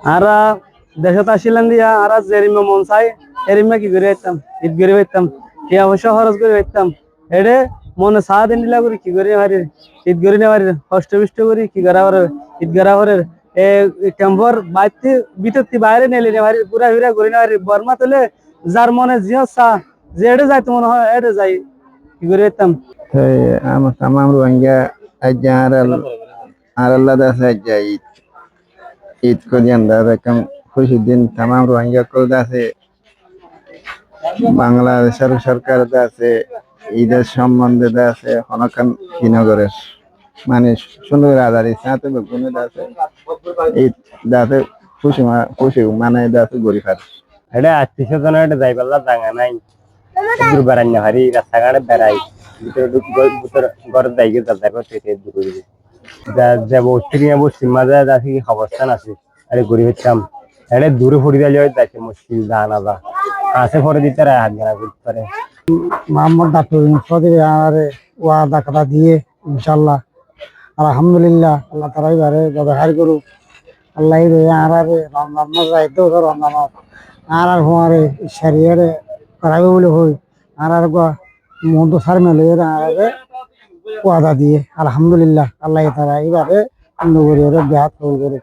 আর দেশত আসিলেন দিয়া আর জেরিমা মন চাই এরিমা কি করে পাইতাম ঈদ করে পাইতাম টিয়া পয়সা খরচ করে পাইতাম এডে মনে সাহা দিন দিলা করি কি করে পারি ঈদ করে নেওয়ারি কষ্ট বিষ্ট করি কি করা পারে ঈদ করা পারে এ ক্যাম্পর বাইতে ভিতর তি বাইরে নেলি নেওয়ারি পুরা ফিরা করে নেওয়ারি বর্মা তুলে যার মনে জিও চা যে এডে যাইতে মনে হয় এডে যাই কি করে পাইতাম Thôi, ama tamam ruangga aja aral aral ada saja it ko dian da kam খুশিদিন tamam ruangga ko da বাংলাদেশের সরকার আছে, ঈদের সম্বন্ধে আছে, হনকান শ্রীনগরের মানে সুন্দর আদারি সাথে বেগুনে আছে, ঈদ দাতে খুশি খুশি মানে দা আছে গরিফার এটা আত্মীয় স্বজন এটা যাই পাল্লা জাঙা নাই। বেড়াই রাস্তাঘাটে বেড়াই, ভিতরে ভিতরে ঘরের দায়িত্ব যাতায়াত করতে দূর করে দিবে। যা- যে বস্তি নিয়ে বস্তি মাঝে আছে কি অবস্থান আছে আরে এটা দূরে ফুরি দিলে যাচ্ছে মুশকিল যা না যা পরে দিতে পারে হাত গানা করতে পারে মোহাম্মদ ডাক্তার আরে দিয়ে ইনশাল্লাহ আলহামদুলিল্লাহ, আল্লাহ তারাই বারে ব্যবহার করুক আল্লাহ রে আর আরে রমজান মাস যাইতো রমজান আর আর হুয়ারে শরীরে করাবে বলে হই আর আর মধু সার মেলে আরে ওয়াদা দিয়ে আলহামদুলিল্লাহ আল্লাহ তারা এবারে নগরীয় দেহাত কবুল করুক